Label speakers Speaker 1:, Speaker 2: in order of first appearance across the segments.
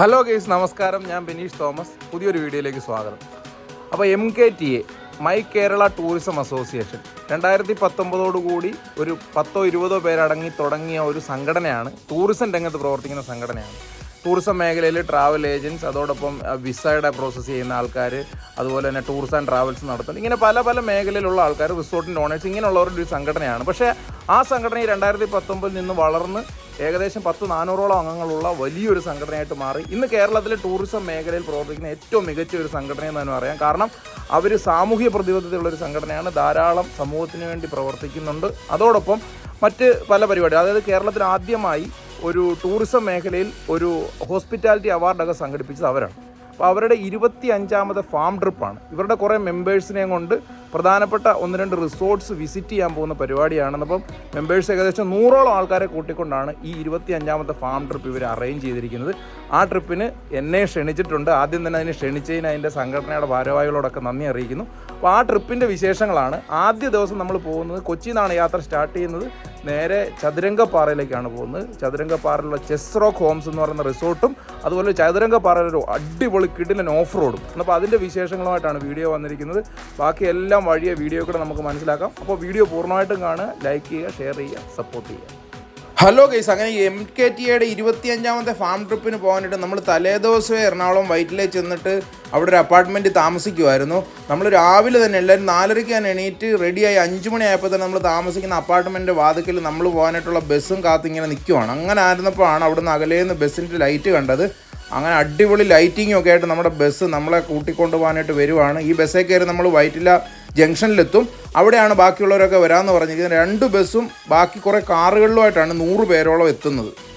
Speaker 1: Hello guys നമസ്കാരം. ഞാൻ Bineesh Thomas. പുതിയൊരു വീഡിയോയിലേക്ക് സ്വാഗതം. അപ്പോൾ M K T A my Kerala tourism association രണ്ടായിരത്തി പത്തൊമ്പതോടുകൂടി ഒരു പത്തോ ഇരുപതോ പേരടങ്ങി തുടങ്ങിയ ഒരു സംഘടനയാണ് ടൂറിസം രംഗത്ത് പ്രവർത്തിക്കുന്ന സംഘടനയാണ്. ടൂറിസം മേഖലയിൽ ട്രാവൽ ഏജന്റ്സ് അതോടൊപ്പം വിസയുടെ പ്രോസസ്സ് ചെയ്യുന്ന ആൾക്കാർ അതുപോലെ തന്നെ ടൂർസ് ആൻഡ് ട്രാവൽസ് നടത്തുന്നത് ഇങ്ങനെ പല പല മേഖലയിലുള്ള ആൾക്കാർ റിസോർട്ടിന്റെ ഓണേഴ്സ് ഇങ്ങനെയുള്ളവരുടെ ഒരു സംഘടനയാണ്. പക്ഷേ ആ സംഘടന രണ്ടായിരത്തി പത്തൊമ്പതിൽ നിന്ന് വളർന്ന് ഏകദേശം പത്ത് നാനൂറോളം അംഗങ്ങളുള്ള വലിയൊരു സംഘടനയായിട്ട് മാറി. ഇന്ന് കേരളത്തിലെ ടൂറിസം മേഖലയിൽ പ്രവർത്തിക്കുന്ന ഏറ്റവും മികച്ച ഒരു സംഘടന എന്ന് തന്നെ പറയാം. കാരണം അവർ സാമൂഹ്യ പ്രതിബദ്ധതയുള്ള ഒരു സംഘടനയാണ്. ധാരാളം സമൂഹത്തിന് വേണ്ടി പ്രവർത്തിക്കുന്നുണ്ട്. അതോടൊപ്പം മറ്റ് പല പരിപാടി അതായത് കേരളത്തിൽ ആദ്യമായി ഒരു ടൂറിസം മേഖലയിൽ ഒരു ഹോസ്പിറ്റാലിറ്റി അവാർഡൊക്കെ സംഘടിപ്പിച്ചത് അവരാണ്. അപ്പോൾ അവരുടെ ഇരുപത്തി അഞ്ചാമത് ഫാം ട്രിപ്പാണ്. ഇവരുടെ കുറേ മെമ്പേഴ്സിനെയും കൊണ്ട് പ്രധാനപ്പെട്ട ഒന്ന് രണ്ട് റിസോർട്ട്സ് വിസിറ്റ് ചെയ്യാൻ പോകുന്ന പരിപാടിയാണ് അപ്പം മെമ്പേഴ്സ് ഏകദേശം നൂറോളം ആൾക്കാരെ കൂട്ടിക്കൊണ്ടാണ് ഈ ഇരുപത്തി അഞ്ചാമത്തെ ഫാം ട്രിപ്പ് ഇവർ അറേഞ്ച് ചെയ്തിരിക്കുന്നത്. ആ ട്രിപ്പിന് എന്നെ ക്ഷണിച്ചിട്ടുണ്ട്. ആദ്യം തന്നെ അതിനെ ക്ഷണിച്ചതിന് അതിന്റെ സംഘടനയുടെ ഭാരവാഹികളോടൊക്കെ നന്ദി അറിയിക്കുന്നു. അപ്പോൾ ആ ട്രിപ്പിന്റെ വിശേഷങ്ങളാണ്. ആദ്യ ദിവസം നമ്മൾ പോകുന്നത് കൊച്ചിയിൽ നിന്നാണ് യാത്ര സ്റ്റാർട്ട് ചെയ്യുന്നത്. നേരെ ചതുരംഗപ്പാറയിലേക്കാണ് പോകുന്നത്. ചതുരംഗപ്പാറയിലുള്ള ചെസ് റോക്ക് ഹോംസ് എന്ന് പറയുന്ന റിസോർട്ടും അതുപോലെ ചതുരംഗപ്പാറയിലൊരു അടിപൊളി കിടിലൻ ഓഫ് റോഡും. അപ്പോൾ അതിന്റെ വിശേഷങ്ങളുമായിട്ടാണ് വീഡിയോ വന്നിരിക്കുന്നത്. ബാക്കി എല്ലാം വഴിയെ വീഡിയോ കൂടെ നമുക്ക് മനസ്സിലാക്കാം. അപ്പോൾ വീഡിയോ പൂർണമായിട്ടും കാണുക ലൈക്ക് ചെയ്യുക ഷെയർ ചെയ്യുക സപ്പോർട്ട് ചെയ്യുക. ഹലോ ഗൈസ് അങ്ങനെ എം കെ ടി എയുടെ ഇരുപത്തിയഞ്ചാമത്തെ ഫാം ട്രിപ്പിന് പോകാനായിട്ട് നമ്മൾ തലേദിവസമേ എറണാകുളം വൈറ്റിലേക്ക് ചെന്നിട്ട് അവിടെ ഒരു അപ്പാർട്ട്മെന്റ് താമസിക്കുമായിരുന്നു നമ്മൾ രാവിലെ തന്നെ എല്ലാവരും നാലരയ്ക്ക് തന്നെ എണീറ്റ് റെഡിയായി അഞ്ച് മണിയായപ്പോൾ തന്നെ നമ്മൾ താമസിക്കുന്ന അപ്പാർട്ട്മെന്റ് വാതിക്കൽ നമ്മൾ പോകാനായിട്ടുള്ള ബസ്സും കാത്തിങ്ങനെ നിൽക്കുവാണ്. അങ്ങനെ ആയിരുന്നപ്പോഴാണ് അവിടുന്ന് അകലേന്ന് ബസ്സിന്റെ ലൈറ്റ് കണ്ടത്. അങ്ങനെ അടിപൊളി ലൈറ്റിങ്ങും ഒക്കെ ആയിട്ട് നമ്മുടെ ബസ് നമ്മളെ കൂട്ടിക്കൊണ്ടുപോകാനായിട്ട് വരുവാണ്. ഈ ബസ്സേ കയറി നമ്മൾ വൈറ്റില ജംഗ്ഷനിലെത്തും. അവിടെയാണ് ബാക്കിയുള്ളവരൊക്കെ വരാമെന്ന് പറഞ്ഞിരിക്കുന്നത്. രണ്ട് ബസ്സും ബാക്കി കുറേ കാറുകളിലുമായിട്ടാണ് നൂറ് പേരോളം എത്തുന്നത്.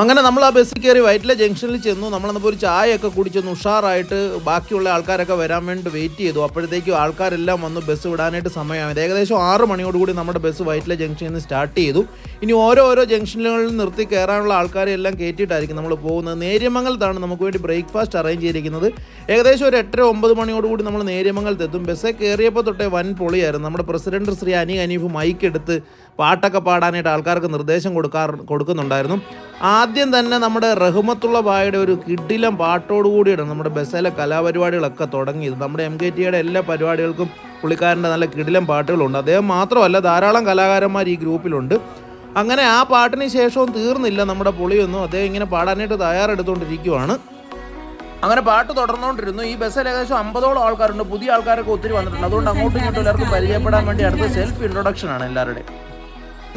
Speaker 1: അങ്ങനെ നമ്മൾ ആ ബസ്സിൽ കയറി വൈറ്റില ജംഗ്ഷനിൽ ചെന്നു. നമ്മളന്നപ്പോൾ ഒരു ചായയൊക്കെ കുടിച്ചൊന്ന് ഉഷാറായിട്ട് ബാക്കിയുള്ള ആൾക്കാരൊക്കെ വരാൻ വേണ്ടി വെയിറ്റ് ചെയ്തു. അപ്പോഴത്തേക്കും ആൾക്കാരെല്ലാം വന്ന് ബസ് വിടാനായിട്ട് സമയമായത് ഏകദേശം ആറ് മണിയോടുകൂടി നമ്മുടെ ബസ് വൈറ്റില ജംഗ്ഷനിൽ നിന്ന് സ്റ്റാർട്ട് ചെയ്തു. ഇനി ഓരോ ഓരോ ജംഗ്ഷനുകളിൽ നിർത്തി കയറാനുള്ള ആൾക്കാരെ എല്ലാം കയറ്റിയിട്ടായിരിക്കും നമ്മൾ പോകുന്നത്. നേര്യമംഗലത്താണ് നമുക്ക് വേണ്ടി ബ്രേക്ക്ഫാസ്റ്റ് അറേഞ്ച് ചെയ്തിരിക്കുന്നത്. ഏകദേശം ഒരു എട്ടര ഒമ്പത് മണിയോടുകൂടി നമ്മൾ നേര്യമംഗലത്തെത്തും. ബസ്സേ കയറിയപ്പോൾ തൊട്ടേ വൻ പൊളിയായിരുന്നു. നമ്മുടെ പ്രസിഡന്റ് ശ്രീ അനി അനീഫ് മൈക്ക് എടുത്ത് പാട്ടൊക്കെ പാടാനായിട്ട് ആൾക്കാർക്ക് നിർദ്ദേശം കൊടുക്കാറ് കൊടുക്കുന്നുണ്ടായിരുന്നു. ആദ്യം തന്നെ നമ്മുടെ റഹ്മത്തുള്ള ബായുടെ ഒരു കിടിലം പാട്ടോടുകൂടിയാണ് നമ്മുടെ ബസ്സിലെ കലാപരിപാടികളൊക്കെ തുടങ്ങിയത്. നമ്മുടെ എം കെ ടിയുടെ എല്ലാ പരിപാടികൾക്കും പുള്ളിക്കാരന്റെ നല്ല കിടിലം പാട്ടുകളുണ്ട്. അദ്ദേഹം മാത്രമല്ല ധാരാളം കലാകാരന്മാർ ഈ ഗ്രൂപ്പിലുണ്ട്. അങ്ങനെ ആ പാട്ടിന് ശേഷവും തീർന്നില്ല നമ്മുടെ പുളിയൊന്നും. അദ്ദേഹം ഇങ്ങനെ പാടാനായിട്ട് തയ്യാറെടുത്തുകൊണ്ടിരിക്കുവാണ് അങ്ങനെ പാട്ട് തുടർന്നുകൊണ്ടിരുന്നു ഈ ബസ്സിൽ ഏകദേശം അമ്പതോളം ആൾക്കാരുണ്ട്. പുതിയ ആൾക്കാരൊക്കെ ഒത്തിരി വന്നിട്ടുണ്ട്. അതുകൊണ്ട് അങ്ങോട്ടും ഇങ്ങോട്ടും എല്ലാവർക്കും പരിചയപ്പെടാൻ വേണ്ടി അടുത്ത സെൽഫ് ഇൻട്രൊഡക്ഷൻ ആണ് എല്ലാവരുടെയും.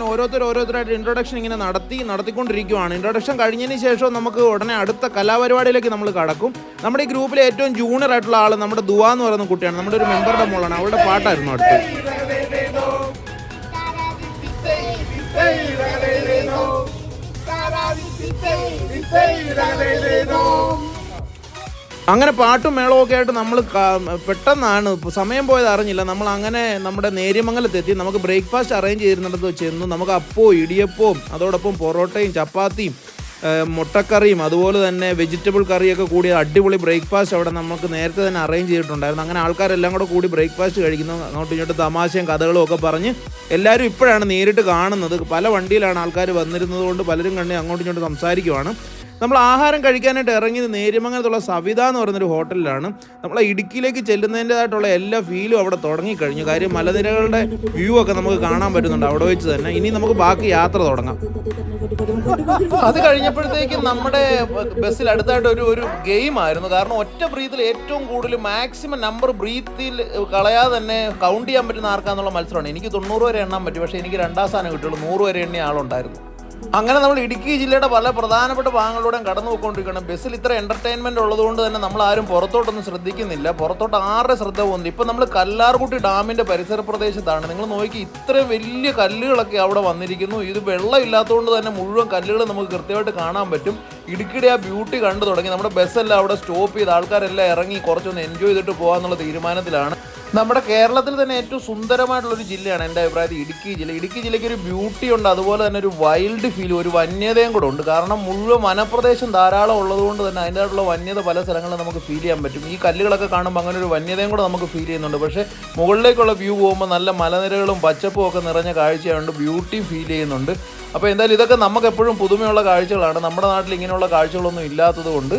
Speaker 1: ഓരോരുത്തർ ഓരോരുത്തരായിട്ട് ഇൻട്രൊഡക്ഷൻ ഇങ്ങനെ നടത്തി നടത്തിക്കൊണ്ടിരിക്കുവാണ്. ഇൻട്രൊഡക്ഷൻ കഴിഞ്ഞതിന് ശേഷം നമുക്ക് ഉടനെ അടുത്ത കലാപരിപാടിയിലേക്ക് നമ്മൾ കടക്കും. നമ്മുടെ ഈ ഗ്രൂപ്പിലെ ഏറ്റവും ജൂനിയർ ആയിട്ടുള്ള ആൾ നമ്മുടെ ദുവ എന്ന് പറയുന്ന കുട്ടിയാണ്. നമ്മുടെ ഒരു മെമ്പറുടെ മോളാണ്. അവളുടെ പാട്ടായിരുന്നു അടുത്ത്. അങ്ങനെ പാട്ടും മേളവും ഒക്കെ ആയിട്ട് നമ്മൾ പെട്ടെന്നാണ് സമയം പോയത് അറിഞ്ഞില്ല. നമ്മൾ അങ്ങനെ നമ്മുടെ നേര്യമംഗലത്തെത്തി നമുക്ക് ബ്രേക്ക്ഫാസ്റ്റ് അറേഞ്ച് ചെയ്തിരുന്നിടത്ത് ചെന്നു. നമുക്ക് അപ്പവും ഇടിയപ്പവും അതോടൊപ്പം പൊറോട്ടയും ചപ്പാത്തിയും മുട്ടക്കറിയും അതുപോലെ തന്നെ വെജിറ്റബിൾ കറിയൊക്കെ കൂടി അടിപൊളി ബ്രേക്ക്ഫാസ്റ്റ് അവിടെ നമുക്ക് നേരത്തെ തന്നെ അറേഞ്ച് ചെയ്തിട്ടുണ്ടായിരുന്നു. അങ്ങനെ ആൾക്കാരെല്ലാം കൂടെ കൂടി ബ്രേക്ക്ഫാസ്റ്റ് കഴിക്കുന്നു. അങ്ങോട്ടും ഇങ്ങോട്ടും തമാശയും കഥകളും ഒക്കെ പറഞ്ഞ് എല്ലാവരും ഇപ്പോഴാണ് നേരിട്ട് കാണുന്നത്. പല വണ്ടിയിലാണ് ആൾക്കാർ വന്നിരുന്നത് കൊണ്ട് പലരും കണ്ണി അങ്ങോട്ടും ഇങ്ങോട്ടും സംസാരിക്കുവാണ്. നമ്മൾ ആഹാരം കഴിക്കാനായിട്ട് ഇറങ്ങിയത് നേര്യമംഗലത്തുള്ള സവിത എന്ന് പറയുന്നൊരു ഹോട്ടലിലാണ്. നമ്മൾ ഇടുക്കിയിലേക്ക് ചെല്ലുന്നതിന്റെതായിട്ടുള്ള എല്ലാ ഫീലും അവിടെ തുടങ്ങിക്കഴിഞ്ഞു. കാര്യം മലനിരകളുടെ വ്യൂ ഒക്കെ നമുക്ക് കാണാൻ പറ്റുന്നുണ്ട് അവിടെ വെച്ച് തന്നെ. ഇനി നമുക്ക് ബാക്കി യാത്ര തുടങ്ങാം. അത് കഴിഞ്ഞപ്പോഴത്തേക്കും നമ്മുടെ ബസ്സിൽ അടുത്തായിട്ട് ഒരു ഒരു ഗെയിം ആയിരുന്നു. കാരണം ഒറ്റ ബ്രീത്തിൽ ഏറ്റവും കൂടുതൽ മാക്സിമം നമ്പർ ബ്രീത്തിൽ കളയാതെ തന്നെ കൗണ്ട് ചെയ്യാൻ പറ്റുന്ന ആർക്കാന്നുള്ള മത്സരമാണ്. എനിക്ക് തൊണ്ണൂറ് വരെ എണ്ണാൻ പറ്റും. പക്ഷേ എനിക്ക് രണ്ടാം സ്ഥാനം കിട്ടുള്ളൂ നൂറ് വരെ എണ്ണിയ ആളുണ്ടായിരുന്നു. അങ്ങനെ നമ്മൾ ഇടുക്കി ജില്ലയുടെ പല പ്രധാനപ്പെട്ട ഭാഗങ്ങളിലൂടെയും കടന്നു പോയിക്കൊണ്ടിരിക്കണം ബസ്സിൽ ഇത്ര എന്റർടൈൻമെന്റ് ഉള്ളതുകൊണ്ട് തന്നെ നമ്മൾ ആരും പുറത്തോട്ടൊന്നും ശ്രദ്ധിക്കുന്നില്ല. പുറത്തോട്ട് ആരുടെ ശ്രദ്ധ പോകുന്നില്ല. ഇപ്പം നമ്മൾ കല്ലാർകുട്ടി ഡാമിന്റെ പരിസര പ്രദേശത്താണ്. നിങ്ങൾ നോക്കി ഇത്രയും വലിയ കല്ലുകളൊക്കെ അവിടെ വന്നിരിക്കുന്നു. ഇത് വെള്ളം ഇല്ലാത്തതുകൊണ്ട് തന്നെ മുഴുവൻ കല്ലുകൾ നമുക്ക് കൃത്യമായിട്ട് കാണാൻ പറ്റും. ഇടുക്കിയുടെ ആ ബ്യൂട്ടി കണ്ടു തുടങ്ങി. നമ്മുടെ ബസ്സെല്ലാം അവിടെ സ്റ്റോപ്പ് ചെയ്ത് ആൾക്കാരെല്ലാം ഇറങ്ങി കുറച്ചൊന്ന് എൻജോയ് ചെയ്തിട്ട് പോകാമെന്നുള്ള തീരുമാനത്തിലാണ്. നമ്മുടെ കേരളത്തിൽ തന്നെ ഏറ്റവും സുന്ദരമായിട്ടുള്ള ഒരു ജില്ലയാണ് എന്റെ അഭിപ്രായത്തിൽ ഇടുക്കി ജില്ല. ഇടുക്കി ജില്ലയ്ക്ക് ഒരു ബ്യൂട്ടി ഉണ്ട്. അതുപോലെ തന്നെ ഒരു വൈൽഡ് ഫീൽ ഒരു വന്യതയും കൂടെ ഉണ്ട്. കാരണം മുഴുവൻ വനപ്രദേശം ധാരാളം ഉള്ളതുകൊണ്ട് തന്നെ അതിന്റെതായിട്ടുള്ള വന്യത പല സ്ഥലങ്ങളിൽ നമുക്ക് ഫീൽ ചെയ്യാൻ പറ്റും. ഈ കല്ലുകളൊക്കെ കാണുമ്പോൾ അങ്ങനെ ഒരു വന്യതയും കൂടെ നമുക്ക് ഫീൽ ചെയ്യുന്നുണ്ട്. പക്ഷേ മുകളിലേക്കുള്ള വ്യൂ പോകുമ്പോൾ നല്ല മലനിരകളും പച്ചപ്പും ഒക്കെ നിറഞ്ഞ കാഴ്ചയായതുകൊണ്ട് ബ്യൂട്ടി ഫീൽ ചെയ്യുന്നുണ്ട്. അപ്പോൾ എന്തായാലും ഇതൊക്കെ നമുക്ക് എപ്പോഴും പുതുമയുള്ള കാഴ്ചകളാണ്. നമ്മുടെ നാട്ടിൽ ഇങ്ങനെയുള്ള കാഴ്ചകളൊന്നും ഇല്ലാത്തത് കൊണ്ട്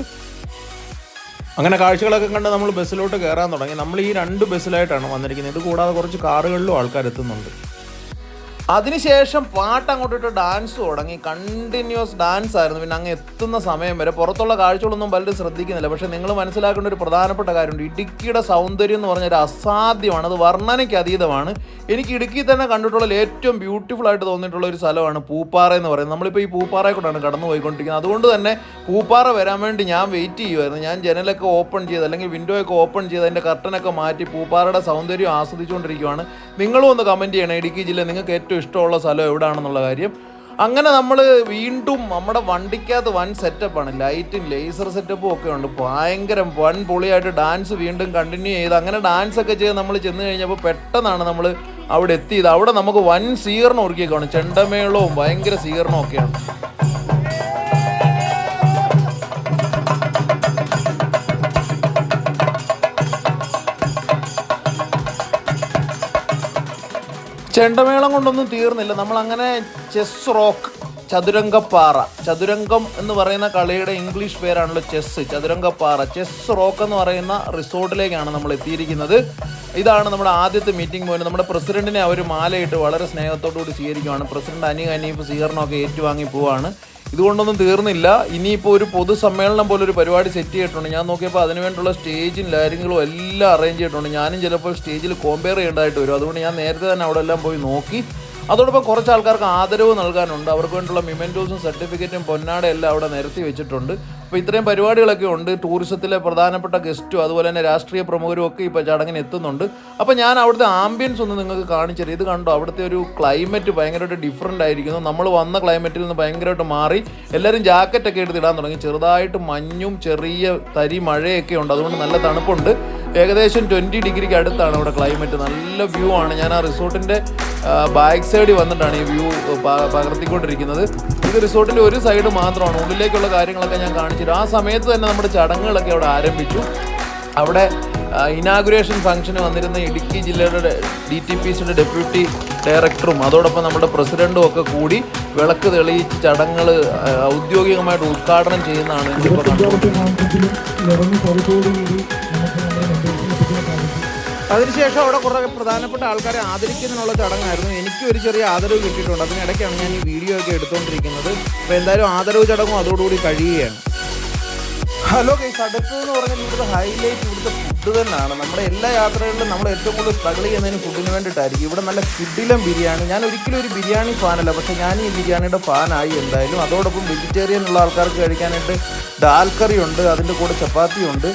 Speaker 2: അങ്ങനെ കാഴ്ചകളൊക്കെ കണ്ട് നമ്മൾ ബസ്സിലോട്ട് കയറാൻ തുടങ്ങി. നമ്മൾ ഈ രണ്ട് ബസ്സിലായിട്ടാണ് വന്നിരിക്കുന്നത്. ഇത് കൂടാതെ കുറച്ച് കാറുകളിലും ആൾക്കാർ എത്തുന്നുണ്ട്.
Speaker 1: അതിനുശേഷം പാട്ട് അങ്ങോട്ടിട്ട് ഡാൻസ് തുടങ്ങി. കണ്ടിന്യൂസ് ഡാൻസ് ആയിരുന്നു. പിന്നെ അങ്ങ് എത്തുന്ന സമയം വരെ. പുറത്തുള്ള കാഴ്ചകളൊന്നും പലരും ശ്രദ്ധിക്കുന്നില്ല. പക്ഷേ നിങ്ങൾ മനസ്സിലാക്കേണ്ട ഒരു പ്രധാനപ്പെട്ട കാര്യമുണ്ട്. ഇടുക്കിയുടെ സൗന്ദര്യം എന്ന് പറഞ്ഞാൽ അസാധ്യമാണ്. അത് വർണനയ്ക്ക് അതീതമാണ്. എനിക്ക് ഇടുക്കി തന്നെ കണ്ടിട്ടുള്ള ഏറ്റവും ബ്യൂട്ടിഫുൾ ആയിട്ട് തോന്നിയിട്ടുള്ള ഒരു സ്ഥലമാണ് പൂപ്പാറ എന്ന് പറയുന്നത്. നമ്മളിപ്പോൾ ഈ പൂപ്പാറയെ കൊണ്ടാണ് കടന്നു പോയിക്കൊണ്ടിരിക്കുന്നത് അതുകൊണ്ട് തന്നെ പൂപ്പാറ വരാൻ വേണ്ടി ഞാൻ വെയിറ്റ് ചെയ്യുമായിരുന്നു ഞാൻ ജനലൊക്കെ ഓപ്പൺ ചെയ്ത് അല്ലെങ്കിൽ വിൻഡോ ഒക്കെ ഓപ്പൺ ചെയ്ത് അതിന്റെ കർട്ടനൊക്കെ മാറ്റി പൂപ്പാറയുടെ സൗന്ദര്യം ആസ്വദിച്ചുകൊണ്ടിരിക്കുകയാണ് നിങ്ങളും ഒന്ന് കമന്റ് ചെയ്യണം. ഇടുക്കി ജില്ല നിങ്ങൾക്ക് ഏറ്റവും ഇഷ്ടമുള്ള സ്ഥലം എവിടെയാണെന്നുള്ള കാര്യം. അങ്ങനെ നമ്മൾ വീണ്ടും നമ്മുടെ വണ്ടിക്കകത്ത് വൻ സെറ്റപ്പാണ് ലൈറ്റും ലേസർ സെറ്റപ്പും ഒക്കെ ഉണ്ട്. ഭയങ്കര വൺ പൊളിയായിട്ട് ഡാൻസ് വീണ്ടും കണ്ടിന്യൂ ചെയ്ത് അങ്ങനെ ഡാൻസ് ഒക്കെ ചെയ്ത് നമ്മൾ ചെന്ന് കഴിഞ്ഞപ്പോൾ പെട്ടെന്നാണ് നമ്മൾ അവിടെ എത്തിയത്. അവിടെ നമുക്ക് വൻ സ്വീകരണം ഒരുക്കിയേക്കാണ് ചെണ്ടമേളവും ഭയങ്കര സ്വീകരണവും ചെണ്ടമേളം കൊണ്ടൊന്നും തീർന്നില്ല. നമ്മൾ അങ്ങനെ ചെസ് റോക്ക് ചതുരംഗപ്പാറ. ചതുരംഗം എന്ന് പറയുന്ന കളിയുടെ ഇംഗ്ലീഷ് പേരാണല്ലോ ചെസ് ചതുരംഗപ്പാറ. ചെസ് റോക്ക് എന്ന് പറയുന്ന റിസോർട്ടിലേക്കാണ് നമ്മൾ എത്തിയിരിക്കുന്നത്. ഇതാണ് നമ്മുടെ ആദ്യത്തെ മീറ്റിംഗ് പോയിന്റ്. നമ്മുടെ പ്രസിഡന്റിനെ അവർ മാലയിട്ട് വളരെ സ്നേഹത്തോടു കൂടി സ്വീകരിക്കുകയാണ് പ്രസിഡന്റ് അനി ഹനീഫ് സ്വീകരണമൊക്കെ ഏറ്റുവാങ്ങി പോവാണ്. ഇതുകൊണ്ടൊന്നും തീർന്നില്ല. ഇനിയിപ്പോൾ ഒരു പൊതുസമ്മേളനം പോലെ ഒരു പരിപാടി സെറ്റ് ചെയ്തിട്ടുണ്ട്. ഞാൻ നോക്കിയപ്പോൾ അതിന് വേണ്ടിയുള്ള സ്റ്റേജും കാര്യങ്ങളും എല്ലാം അറേഞ്ച് ചെയ്തിട്ടുണ്ട്. ഞാനും ചിലപ്പോൾ സ്റ്റേജിൽ കോമ്പയർ ചെയ്യേണ്ടതായിട്ട് വരും. അതുകൊണ്ട് ഞാൻ നേരത്തെ തന്നെ അവിടെ എല്ലാം പോയി നോക്കി. അതോടൊപ്പം കുറച്ച് ആൾക്കാർക്ക് ആദരവ് നൽകാനുണ്ട്. അവർക്ക് വേണ്ടിയുള്ള മിമെന്റോസും സർട്ടിഫിക്കറ്റും പൊന്നാട എല്ലാം അവിടെ നിരത്തി വെച്ചിട്ടുണ്ട്. അപ്പോൾ ഇത്രയും പരിപാടികളൊക്കെ ഉണ്ട്. ടൂറിസത്തിലെ പ്രധാനപ്പെട്ട ഗസ്റ്റും അതുപോലെ തന്നെ രാഷ്ട്രീയ പ്രമുഖരും ഒക്കെ ഇപ്പോൾ ചടങ്ങിന് എത്തുന്നുണ്ട്. അപ്പോൾ ഞാൻ അവിടുത്തെ ആംബിയൻസ് ഒന്ന് നിങ്ങൾക്ക് കാണിച്ചു ഇത് കണ്ടോ? അവിടുത്തെ ഒരു ക്ലൈമറ്റ് ഭയങ്കരമായിട്ട് ഡിഫറെന്റ് ആയിരിക്കുന്നു. നമ്മൾ വന്ന ക്ലൈമറ്റിൽ നിന്ന് ഭയങ്കരമായിട്ട് മാറി. എല്ലാവരും ജാക്കറ്റൊക്കെ എടുത്ത് ഇടാൻ തുടങ്ങി. ചെറുതായിട്ട് മഞ്ഞും ചെറിയ തരി മഴയൊക്കെ ഉണ്ട്. അതുകൊണ്ട് നല്ല തണുപ്പുണ്ട്. ഏകദേശം ട്വന്റി ഡിഗ്രിക്ക് അടുത്താണ് ഇവിടെ ക്ലൈമറ്റ് നല്ല വ്യൂ ആണ്. ഞാൻ ആ റിസോർട്ടിന്റെ ബാക്ക് സൈഡിൽ വന്നിട്ടാണ് ഈ വ്യൂ പകർത്തിക്കൊണ്ടിരിക്കുന്നത്. ഇത് റിസോർട്ടിന്റെ ഒരു സൈഡ് മാത്രമാണ്. ഉള്ളിലേക്കുള്ള കാര്യങ്ങളൊക്കെ ഞാൻ കാണിച്ചിട്ട് ആ സമയത്ത് തന്നെ നമ്മുടെ ചടങ്ങുകളൊക്കെ അവിടെ ആരംഭിച്ചു. അവിടെ ഇനാഗുറേഷൻ ഫംഗ്ഷന് വന്നിരുന്ന ഇടുക്കി ജില്ലയുടെ ഡി ടി പി സിയുടെ ഡെപ്യൂട്ടി ഡയറക്ടറും അതോടൊപ്പം നമ്മുടെ പ്രസിഡന്റും ഒക്കെ കൂടി വിളക്ക് തെളിയിച്ച് ചടങ്ങുകൾ ഔദ്യോഗികമായിട്ട് ഉദ്ഘാടനം ചെയ്യുന്നതാണ് കണ്ടത്
Speaker 2: അതിനുശേഷം അവിടെ കുറേ പ്രധാനപ്പെട്ട ആൾക്കാരെ ആദരിക്കുന്നതിനുള്ള ചടങ്ങായിരുന്നു. എനിക്ക് ഒരു ചെറിയ ആദരവ് കിട്ടിയിട്ടുണ്ട്. അതിനിടയ്ക്കാണ് ഞാൻ ഈ വീഡിയോ ഒക്കെ എടുത്തുകൊണ്ടിരിക്കുന്നത് അപ്പോൾ എന്തായാലും ആദരവ് ചടങ്ങും അതോടുകൂടി കഴിയുകയാണ്. ഹലോ ഗൈസ് അടുത്തതെന്ന് പറഞ്ഞാൽ ഇവിടുത്തെ ഹൈലൈറ്റ് ഇവിടുത്തെ ഫുഡ് തന്നെയാണ്. നമ്മുടെ എല്ലാ യാത്രകളിലും നമ്മൾ ഏറ്റവും കൂടുതൽ സ്ട്രഗിൾ ചെയ്യുന്നതിന് ഫുഡിന് വേണ്ടിയിട്ടായിരിക്കും. ഇവിടെ നല്ല ഫുഡിലും ബിരിയാണി. ഞാൻ ഒരിക്കലും ഒരു ബിരിയാണി ഫാനല്ല പക്ഷേ ഞാൻ ഈ ബിരിയാണിയുടെ ഫാനായി എന്തായാലും. അതോടൊപ്പം വെജിറ്റേറിയൻ ഉള്ള ആൾക്കാർക്ക് കഴിക്കാനായിട്ട് ദാൽ കറി ഉണ്ട് അതിന്റെ കൂടെ ചപ്പാത്തി ഉണ്ട്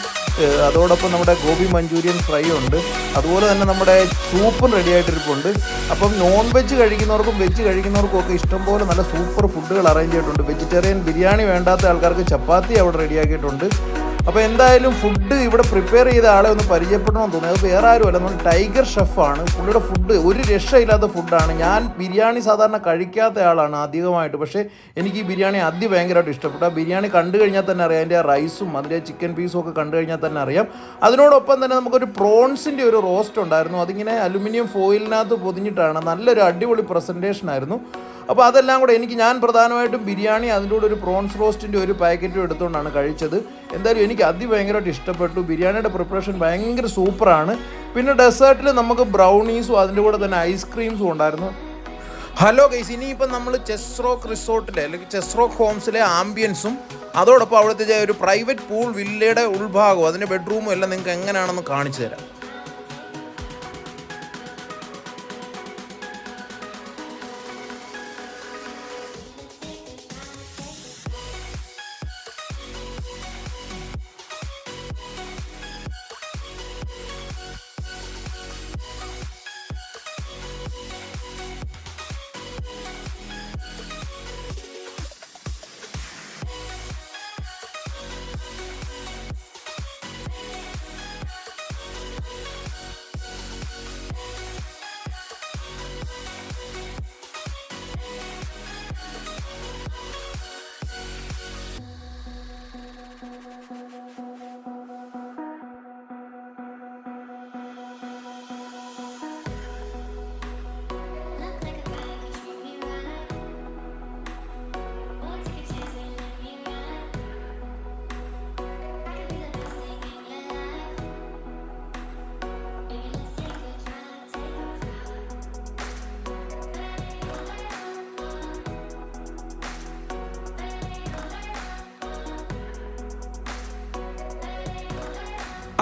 Speaker 2: അതോടൊപ്പം നമ്മുടെ ഗോബി മഞ്ചൂരിയൻ ഫ്രൈ ഉണ്ട്. അതുപോലെ തന്നെ നമ്മുടെ സൂപ്പും റെഡി ആയിട്ടിരിപ്പുണ്ട്. അപ്പം നോൺ വെജ് കഴിക്കുന്നവർക്കും വെജ് കഴിക്കുന്നവർക്കും ഒക്കെ ഇഷ്ടംപോലെ നല്ല സൂപ്പർ ഫുഡുകൾ അറേഞ്ച് ചെയ്തിട്ടുണ്ട്. വെജിറ്റേറിയൻ ബിരിയാണി വേണ്ടാത്ത ആൾക്കാർക്ക് ചപ്പാത്തി അവിടെ റെഡിയാക്കിയിട്ടുണ്ട് അപ്പോൾ എന്തായാലും ഫുഡ് ഇവിടെ പ്രിപ്പയർ ചെയ്ത ആളെ ഒന്ന് പരിചയപ്പെടണമെന്ന് തോന്നി അത് വേറെ ആരുമല്ല നമ്മൾ ടൈഗർ ഷെഫാണ് പുള്ളിയുടെ ഫുഡ് ഒരു രക്ഷയില്ലാത്ത ഫുഡാണ് ഞാൻ ബിരിയാണി സാധാരണ കഴിക്കാത്ത ആളാണ് അധികമായിട്ട്. പക്ഷേ എനിക്ക് ഈ ബിരിയാണി ആദ്യം ഭയങ്കരമായിട്ട് ഇഷ്ടപ്പെട്ടു. ആ ബിരിയാണി കണ്ടു കഴിഞ്ഞാൽ തന്നെ അറിയാം അതിന്റെ റൈസും അതിന്റെ ചിക്കൻ പീസും ഒക്കെ കണ്ടു കഴിഞ്ഞാൽ തന്നെ അറിയാം. അതിനോടൊപ്പം തന്നെ നമുക്കൊരു പ്രോൺസിന്റെ ഒരു റോസ്റ്റ് ഉണ്ടായിരുന്നു. അതിങ്ങനെ അലുമിനിയം ഫോയിലിനകത്ത് പൊതിഞ്ഞിട്ടാണ് നല്ലൊരു അടിപൊളി പ്രസന്റേഷൻ ആയിരുന്നു. അപ്പോൾ അതെല്ലാം കൂടെ എനിക്ക് ഞാൻ പ്രധാനമായിട്ടും ബിരിയാണി അതിന്റെ കൂടെ ഒരു പ്രോൺസ് റോസ്റ്റിന്റെ ഒരു പാക്കറ്റും എടുത്തുകൊണ്ടാണ് കഴിച്ചത്. എന്തായാലും എനിക്ക് അതിഭയങ്കരമായിട്ട് ഇഷ്ടപ്പെട്ടു. ബിരിയാണിയുടെ പ്രിപ്പറേഷൻ ഭയങ്കര സൂപ്പറാണ്. പിന്നെ ഡെസേർട്ടിൽ നമുക്ക് ബ്രൗണീസും അതിന്റെ കൂടെ തന്നെ ഐസ്ക്രീംസും ഉണ്ടായിരുന്നു. ഹലോ ഗൈസ് ഇനിയിപ്പം നമ്മൾ ചെസ് റോക്ക് റിസോർട്ടിലെ അല്ലെങ്കിൽ ചെസ് റോക്ക് ഹോംസിലെ ആംബിയൻസും അതോടൊപ്പം അവിടുത്തെ ഒരു പ്രൈവറ്റ് പൂൾ വില്ലയുടെ ഉൾഭാഗവും അതിന്റെ ബെഡ്റൂമും എല്ലാം നിങ്ങൾക്ക് എങ്ങനെയാണെന്ന് കാണിച്ചു തരാം.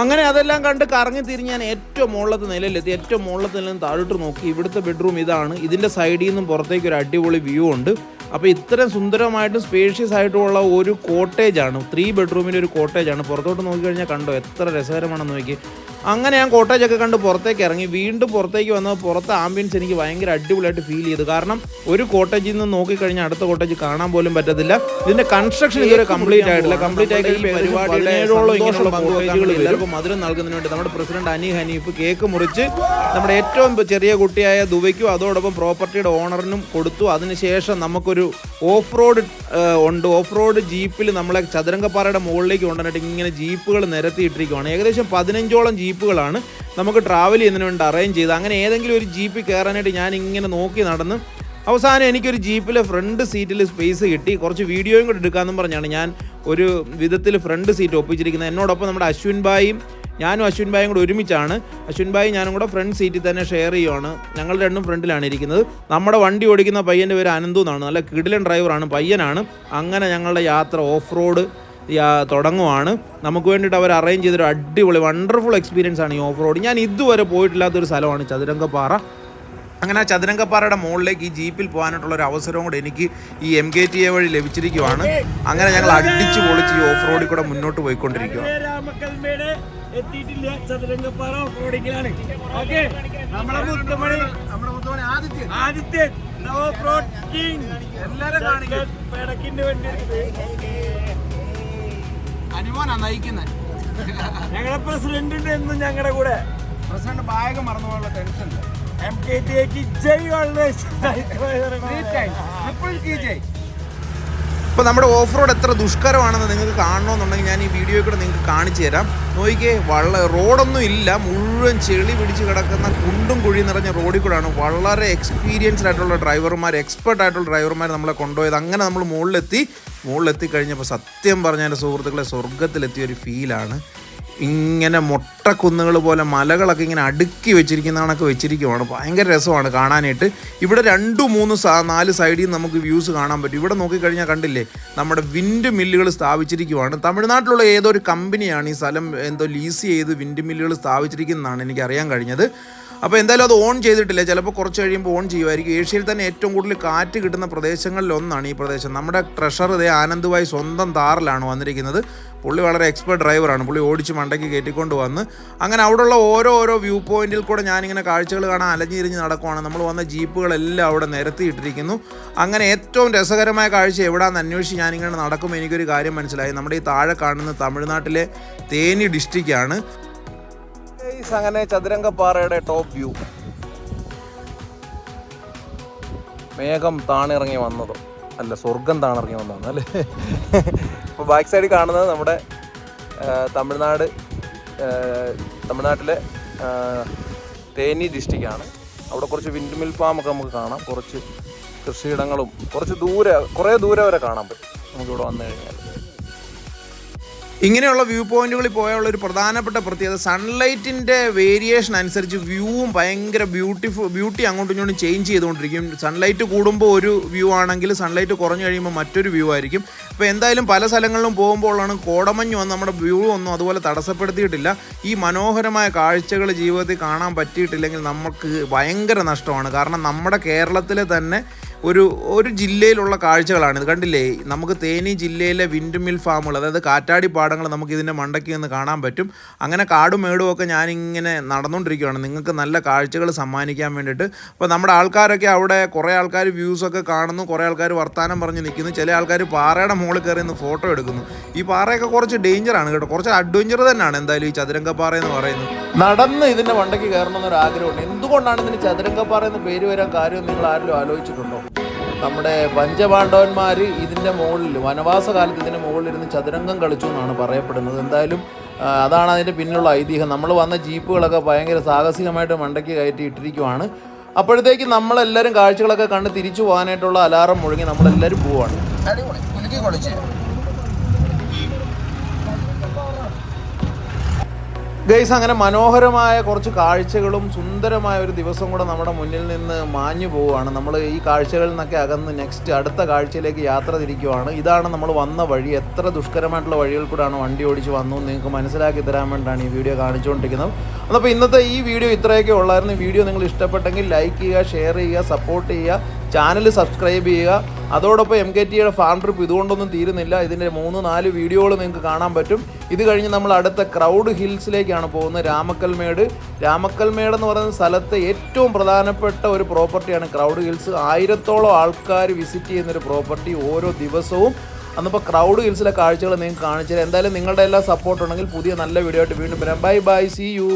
Speaker 3: അങ്ങനെ അതെല്ലാം കണ്ട് കറങ്ങി തിരിഞ്ഞ് ഞാൻ ഏറ്റവും മുകളിലത്തെ നിലയിലെത്തി. ഏറ്റവും മുകളിലത്തെ നിലയിൽ താഴോട്ട് നോക്കി. ഇവിടുത്തെ ബെഡ്റൂം ഇതാണ്. ഇതിന്റെ സൈഡിൽ നിന്നും പുറത്തേക്ക് ഒരു അടിപൊളി വ്യൂ ഉണ്ട്. അപ്പോൾ ഇത്രയും സുന്ദരമായിട്ടും സ്പേഷ്യസ് ആയിട്ടുമുള്ള ഒരു കോട്ടേജാണ് ത്രീ ബെഡ്റൂമിന്റെ ഒരു കോട്ടേജാണ് പുറത്തോട്ട് നോക്കിക്കഴിഞ്ഞാൽ കണ്ടോ എത്ര രസകരമാണെന്ന് നോക്കി. അങ്ങനെ ഞാൻ കോട്ടേജൊക്കെ കണ്ട് പുറത്തേക്ക് ഇറങ്ങി. വീണ്ടും പുറത്തേക്ക് വന്നത് പുറത്തെ ആംബിയൻസ് എനിക്ക് ഭയങ്കര അടിപൊളിയായിട്ട് ഫീൽ ചെയ്തു. കാരണം ഒരു കോട്ടേജിൽ നിന്ന് നോക്കിക്കഴിഞ്ഞാൽ അടുത്ത കോട്ടേജ് കാണാൻ പോലും പറ്റത്തില്ല. ഇതിന്റെ കൺസ്ട്രക്ഷൻ ഇതുവരെ കംപ്ലീറ്റ് ആയിട്ടില്ല. കംപ്ലീറ്റ് ആയി എല്ലാവർക്കും മധുരം നൽകുന്നതിന് വേണ്ടി നമ്മുടെ പ്രസിഡന്റ് അനി ഹനീഫ് കേക്ക് മുറിച്ച് നമ്മുടെ ഏറ്റവും ചെറിയ കുട്ടിയായ ദുബൈക്കും അതോടൊപ്പം പ്രോപ്പർട്ടിയുടെ ഓണറിനും കൊടുത്തു. അതിനുശേഷം നമുക്കൊരു ഓഫ് റോഡ് ഉണ്ട്. ഓഫ് റോഡ് ജീപ്പിൽ നമ്മളെ ചതുരംഗപ്പാറയുടെ മുകളിലേക്ക് കൊണ്ടുവന്നിട്ട് ഇങ്ങനെ ജീപ്പുകൾ നിരത്തിയിട്ടിരിക്കുകയാണ് ഏകദേശം പതിനഞ്ചോളം ജീപ്പുകളാണ്. നമുക്ക് ട്രാവൽ ചെയ്യുന്നതിന് വേണ്ടി അറേഞ്ച് ചെയ്ത് അങ്ങനെ ഏതെങ്കിലും ഒരു ജീപ്പ് കയറാനായിട്ട് ഞാൻ ഇങ്ങനെ നോക്കി നടന്ന് അവസാനം എനിക്കൊരു ജീപ്പിലെ ഫ്രണ്ട് സീറ്റിൽ സ്പേസ് കിട്ടി. കുറച്ച് വീഡിയോയും കൂടെ എടുക്കാമെന്നും പറഞ്ഞാണ് ഞാൻ ഒരു വിധത്തിൽ ഫ്രണ്ട് സീറ്റ് ഒപ്പിച്ചിരിക്കുന്നത്. എന്നോടൊപ്പം നമ്മുടെ അശ്വിൻ ബായും ഞാനും അശ്വിൻ ബായും കൂടെ ഒരുമിച്ചാണ്. അശ്വിൻ ബായി ഞാനും കൂടെ ഫ്രണ്ട് സീറ്റിൽ തന്നെ ഷെയർ ചെയ്യുവാണ്. ഞങ്ങൾ രണ്ടും ഫ്രണ്ടിലാണ് ഇരിക്കുന്നത്. നമ്മുടെ വണ്ടി ഓടിക്കുന്ന പയ്യന്റെ പേര് അനന്തു എന്നാണ്. നല്ല കിടിലൻ ഡ്രൈവറാണ് പയ്യനാണ്. അങ്ങനെ ഞങ്ങളുടെ യാത്ര ഓഫ് റോഡ് തുടങ്ങുവാണ്. നമുക്ക് വേണ്ടിയിട്ട് അവർ അറേഞ്ച് ചെയ്തൊരു അടിപൊളി വണ്ടർഫുൾ എക്സ്പീരിയൻസ് ആണ് ഈ ഓഫ് റോഡ് ഞാൻ ഇതുവരെ പോയിട്ടില്ലാത്തൊരു സ്ഥലമാണ് ചതുരംഗപ്പാറ. അങ്ങനെ ആ ചതുരംഗപ്പാറയുടെ മുകളിലേക്ക് ഈ ജീപ്പിൽ പോകാനായിട്ടുള്ള ഒരു അവസരവും കൂടെ എനിക്ക് ഈ എം കെ ടി എ വഴി ലഭിച്ചിരിക്കുവാണ്. അങ്ങനെ ഞങ്ങൾ അടിച്ച് പൊളിച്ച് ഈ ഓഫ് റോഡിൽ കൂടെ മുന്നോട്ട് പോയിക്കൊണ്ടിരിക്കുകയാണ്
Speaker 4: രാമക്കൽമേട് എത്തിയിട്ടില്ല ചതുരംഗപ്പാറ ഓഫ്റോഡിങ്ങിലാണ് ഓക്കെ നമ്മളെ മുത്തുമണി
Speaker 1: നമ്മുടെ Muthumani Adithyan
Speaker 4: Adithyan off road king.
Speaker 1: എല്ലാരും കാണിക്കും.
Speaker 4: പേടക്കിന്റെ വണ്ടി
Speaker 1: അനുമോനാ നയിക്കുന്നത്
Speaker 4: ഞങ്ങളുടെ പ്രസിഡന്റ് എന്നും ഞങ്ങളുടെ കൂടെ.
Speaker 1: പ്രസിഡന്റ് ബാഗ് മറന്നുപോയുള്ള ടെൻഷൻ
Speaker 4: എം കെ ടി എക്ക് ജയ് ഓൾവേസ്
Speaker 1: ട്രിപ്പിൾ കീ ജയ് ഇപ്പോൾ നമ്മുടെ ഓഫ് റോഡ് എത്ര ദുഷ്കരമാണെന്ന് നിങ്ങൾക്ക് കാണണമെന്നുണ്ടെങ്കിൽ ഞാൻ ഈ വീഡിയോ കൂടെ നിങ്ങൾക്ക് കാണിച്ചു തരാം നോക്കിക്കേ വള്ള റോഡൊന്നും ഇല്ല മുഴുവൻ ചെളി പിടിച്ച് കിടക്കുന്ന കുണ്ടും കുഴി നിറഞ്ഞ റോഡിൽ കൂടെയാണ് വളരെ എക്സ്പീരിയൻസ്ഡ് ആയിട്ടുള്ള ഡ്രൈവർമാർ എക്സ്പെർട്ട് ആയിട്ടുള്ള ഡ്രൈവർമാർ നമ്മളെ കൊണ്ടുപോയത്. അങ്ങനെ നമ്മൾ മുകളിലെത്തി. മുകളിലെത്തി കഴിഞ്ഞപ്പോൾ സത്യം പറഞ്ഞാൽ എന്റെ സുഹൃത്തുക്കളെ സ്വർഗത്തിലെത്തിയ ഒരു ഫീലാണ് ഇങ്ങനെ മുട്ടക്കുന്നുകൾ പോലെ മലകളൊക്കെ ഇങ്ങനെ അടുക്കി വെച്ചിരിക്കുന്ന കണക്ക് വെച്ചിരിക്കുവാണ്. ഭയങ്കര രസമാണ് കാണാനായിട്ട്. ഇവിടെ രണ്ട് മൂന്ന് സാ നാല് സൈഡിൽ നിന്ന് നമുക്ക് വ്യൂസ് കാണാൻ പറ്റും. ഇവിടെ നോക്കിക്കഴിഞ്ഞാൽ കണ്ടില്ലേ നമ്മുടെ വിൻഡ് മില്ലുകൾ സ്ഥാപിച്ചിരിക്കുവാണ്. തമിഴ്നാട്ടിലുള്ള ഏതോ ഒരു കമ്പനിയാണ് ഈ സ്ഥലം എന്തോ ലീസ് ചെയ്ത് വിൻഡ് മില്ലുകൾ സ്ഥാപിച്ചിരിക്കുന്നതാണ് എനിക്ക് അറിയാൻ കഴിഞ്ഞത്. അപ്പോൾ എന്തായാലും അത് ഓൺ ചെയ്തിട്ടില്ല. ചിലപ്പോൾ കുറച്ച് കഴിയുമ്പോൾ ഓൺ ചെയ്യുമായിരിക്കും. ഏഷ്യയിൽ തന്നെ ഏറ്റവും കൂടുതൽ കാറ്റ് കിട്ടുന്ന പ്രദേശങ്ങളിൽ ഒന്നാണ് ഈ പ്രദേശം. നമ്മുടെ ട്രഷർ ഇതേ ആനന്ദുമായി സ്വന്തം താറിലാണ് വന്നിരിക്കുന്നത്. പുള്ളി വളരെ എക്സ്പേർട്ട് ഡ്രൈവറാണ് പുള്ളി ഓടിച്ച് മണ്ടയ്ക്ക് കയറ്റിക്കൊണ്ട് വന്ന് അങ്ങനെ അവിടെയുള്ള ഓരോ ഓരോ വ്യൂ പോയിന്റിൽ കൂടെ ഞാനിങ്ങനെ കാഴ്ചകൾ കാണാൻ അലഞ്ഞിരിഞ്ഞ് നടക്കുവാണ്. നമ്മൾ വന്ന ജീപ്പുകളെല്ലാം അവിടെ നിരത്തിയിട്ടിരിക്കുന്നു. അങ്ങനെ ഏറ്റവും രസകരമായ കാഴ്ച എവിടെയാണെന്ന് അന്വേഷിച്ച് ഞാനിങ്ങനെ നടക്കുമ്പോൾ എനിക്കൊരു കാര്യം മനസ്സിലായി. നമ്മുടെ ഈ താഴെ കാണുന്ന തമിഴ്നാട്ടിലെ തേനി ഡിസ്ട്രിക്റ്റാണ് അങ്ങനെ ചതുരംഗപ്പാറയുടെ ടോപ്പ് വ്യൂ മേഘം താണിറങ്ങി വന്നതോ. അല്ല സ്വർഗം താണിറങ്ങി വന്നതാണ് അല്ലേ? ഇപ്പോൾ ബാക്ക് സൈഡിൽ കാണുന്നത് നമ്മുടെ തമിഴ്നാട് തമിഴ്നാട്ടിലെ തേനി ഡിസ്ട്രിക്റ്റാണ്. അവിടെ കുറച്ച് വിൻഡ് മിൽ ഫാമൊക്കെ നമുക്ക് കാണാം. കുറച്ച് കൃഷിയിടങ്ങളും കുറച്ച് ദൂരെ കുറേ ദൂരെ വരെ കാണാൻ പറ്റും. നമുക്കിവിടെ വന്നു കഴിഞ്ഞാൽ ഇങ്ങനെയുള്ള വ്യൂ പോയിന്റുകളിൽ പോയുള്ള ഒരു പ്രധാനപ്പെട്ട പ്രത്യേകത സൺലൈറ്റിന്റെ വേരിയേഷൻ അനുസരിച്ച് വ്യൂവും ഭയങ്കര ബ്യൂട്ടിഫുൾ ബ്യൂട്ടി അങ്ങോട്ടും ഇങ്ങോട്ടും ചേഞ്ച് ചെയ്തുകൊണ്ടിരിക്കും. സൺലൈറ്റ് കൂടുമ്പോൾ ഒരു വ്യൂ ആണെങ്കിൽ സൺലൈറ്റ് കുറഞ്ഞു കഴിയുമ്പോൾ മറ്റൊരു വ്യൂ ആയിരിക്കും. അപ്പോൾ എന്തായാലും പല സ്ഥലങ്ങളിലും പോകുമ്പോഴാണ് കോടമഞ്ഞ് വന്ന് നമ്മുടെ വ്യൂ ഒന്നും അതുപോലെ തടസ്സപ്പെടുത്തിയിട്ടില്ല. ഈ മനോഹരമായ കാഴ്ചകൾ ജീവിതത്തിൽ കാണാൻ പറ്റിയിട്ടില്ലെങ്കിൽ നമുക്ക് ഭയങ്കര നഷ്ടമാണ്. കാരണം നമ്മുടെ കേരളത്തിലെ തന്നെ ഒരു ഒരു ജില്ലയിലുള്ള കാഴ്ചകളാണ് ഇത്. കണ്ടില്ലേ? നമുക്ക് തേനി ജില്ലയിലെ വിൻഡ് മിൽ ഫാമുകൾ അതായത് കാറ്റാടി പാടങ്ങൾ നമുക്ക് ഇതിന്റെ മണ്ടയ്ക്ക് നിന്ന് കാണാൻ പറ്റും. അങ്ങനെ കാടും മേടും ഒക്കെ ഞാനിങ്ങനെ നടന്നുകൊണ്ടിരിക്കുകയാണ് നിങ്ങൾക്ക് നല്ല കാഴ്ചകൾ സമ്മാനിക്കാൻ വേണ്ടിയിട്ട്. അപ്പോൾ നമ്മുടെ ആൾക്കാരൊക്കെ അവിടെ കുറേ ആൾക്കാർ വ്യൂസൊക്കെ കാണുന്നു കുറേ ആൾക്കാർ വർത്തമാനം പറഞ്ഞ് നിൽക്കുന്നു. ചില ആൾക്കാർ പാറയുടെ മുകളിൽ കയറി നിന്ന് ഫോട്ടോ എടുക്കുന്നു. ഈ പാറയൊക്കെ കുറച്ച് ഡേഞ്ചറാണ് കേട്ടോ. കുറച്ച് അഡ്വഞ്ചർ തന്നെയാണ് എന്തായാലും ഈ ചതുരംഗപ്പാറ എന്ന് പറയുന്നത്.
Speaker 3: നടന്ന് ഇതിന്റെ വണ്ടയ്ക്ക് കയറണമെന്നൊരു ആഗ്രഹമുണ്ട് എന്തുകൊണ്ടാണ് ഇതിന് ചതുരംഗപ്പാറ എന്ന് പേര് വരാൻ കാര്യം നിങ്ങൾ ആരെങ്കിലും ആലോചിച്ചിട്ടുണ്ടോ? നമ്മുടെ പഞ്ചപാണ്ഡവന്മാർ ഇതിന്റെ മുകളിൽ വനവാസ കാലത്ത് ഇതിന്റെ മുകളിൽ ഇരുന്ന് ചതുരംഗം കളിച്ചു എന്നാണ് പറയപ്പെടുന്നത്. എന്തായാലും അതാണ് അതിന്റെ പിന്നിലുള്ള ഐതിഹ്യം. നമ്മൾ വന്ന ജീപ്പുകളൊക്കെ ഭയങ്കര സാഹസികമായിട്ട് മണ്ടയ്ക്ക് കയറ്റി ഇട്ടിരിക്കുവാണ്. അപ്പോഴത്തേക്ക് നമ്മളെല്ലാവരും കാഴ്ചകളൊക്കെ കണ്ട് തിരിച്ചു പോകാനായിട്ടുള്ള അലാറം മുഴങ്ങി നമ്മളെല്ലാവരും പോവാണ്
Speaker 1: അടിപൊളി കുലുക്കി കൊളിച്ച് ഗൈസ് അങ്ങനെ മനോഹരമായ കുറച്ച് കാഴ്ചകളും സുന്ദരമായ ഒരു ദിവസം കൂടെ നമ്മുടെ മുന്നിൽ നിന്ന് മാഞ്ഞു പോവുകയാണ്. നമ്മൾ ഈ കാഴ്ചകളിൽ നിന്നൊക്കെ അകന്ന് നെക്സ്റ്റ് അടുത്ത കാഴ്ചയിലേക്ക് യാത്ര തിരിക്കുവാണ്. ഇതാണ് നമ്മൾ വന്ന വഴി. എത്ര ദുഷ്കരമായിട്ടുള്ള വഴികൾ കൂടെയാണ് വണ്ടി ഓടിച്ച് വന്നു നിങ്ങൾക്ക് മനസ്സിലാക്കി തരാൻ വേണ്ടിയാണ് ഈ വീഡിയോ കാണിച്ചുകൊണ്ടിരിക്കുന്നത്. അപ്പോൾ ഇന്നത്തെ ഈ വീഡിയോ ഇത്രയൊക്കെ ഉള്ളായിരുന്നു. വീഡിയോ നിങ്ങൾ ഇഷ്ടപ്പെട്ടെങ്കിൽ ലൈക്ക് ചെയ്യുക ഷെയർ ചെയ്യുക സപ്പോർട്ട് ചെയ്യുക. ചാനൽ സബ്സ്ക്രൈബ് ചെയ്യുക. അതോടൊപ്പം എം കെ ടിയുടെ ഫാം ട്രിപ്പ് ഇതുകൊണ്ടൊന്നും തീരുന്നില്ല. ഇതിന്റെ മൂന്ന് നാല് വീഡിയോകൾ നിങ്ങൾക്ക് കാണാൻ പറ്റും. ഇത് കഴിഞ്ഞ് നമ്മൾ അടുത്ത ക്രൗഡ് ഹിൽസിലേക്കാണ് പോകുന്നത്. രാമക്കൽമേട് രാമക്കൽമേട് എന്ന് പറയുന്ന സ്ഥലത്തെ ഏറ്റവും പ്രധാനപ്പെട്ട ഒരു പ്രോപ്പർട്ടിയാണ് ക്രൗഡ് ഹിൽസ് ആയിരത്തോളം ആൾക്കാർ വിസിറ്റ് ചെയ്യുന്നൊരു പ്രോപ്പർട്ടി ഓരോ ദിവസവും. അന്നിപ്പോൾ ക്രൗഡ് ഹിൽസിലെ കാഴ്ചകൾ നിങ്ങൾക്ക് കാണിച്ചു തരാം. എന്തായാലും നിങ്ങളുടെ എല്ലാ സപ്പോർട്ട് ഉണ്ടെങ്കിൽ പുതിയ നല്ല വീഡിയോ ആയിട്ട് വീണ്ടും വരാം. Bye bye C U